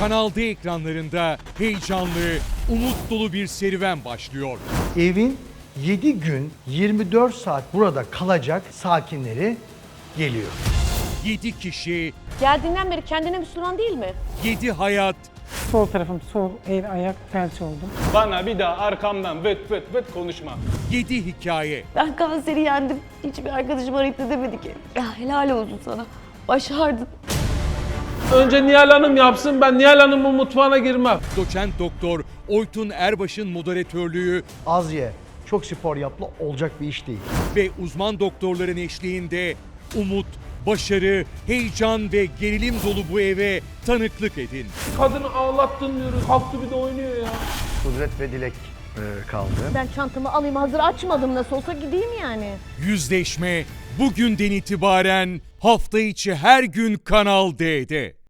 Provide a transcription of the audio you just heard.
Kanal D ekranlarında heyecanlı, umut dolu bir serüven başlıyor. Evin 7 gün 24 saat burada kalacak sakinleri geliyor. 7 kişi, Geldiğinden beri kendine Müslüman değil mi? 7 hayat, Sol tarafım sol, el, ayak, felç oldum. Bana bir daha arkamdan vıt vıt vıt konuşma. 7 hikaye. Ben kanseri yendim. Hiçbir arkadaşım arayıp da demedi ki. Ya helal olsun sana. Başardın. Önce Nihal Hanım yapsın ben Nihal Hanım'ın mutfağına girmem. Doçent doktor Oytun Erbaş'ın moderatörlüğü Az ye, çok spor yapla olacak bir iş değil. ve uzman doktorların eşliğinde umut, başarı, heyecan ve gerilim dolu bu eve tanıklık edin. Kadını ağlattın diyoruz. Kalktı bir de oynuyor ya. Kudret ve dilek e, kaldı. Ben çantamı alayım hazır açmadım nasıl olsa gideyim yani. Yüzleşme bugünden itibaren hafta içi her gün Kanal D'de.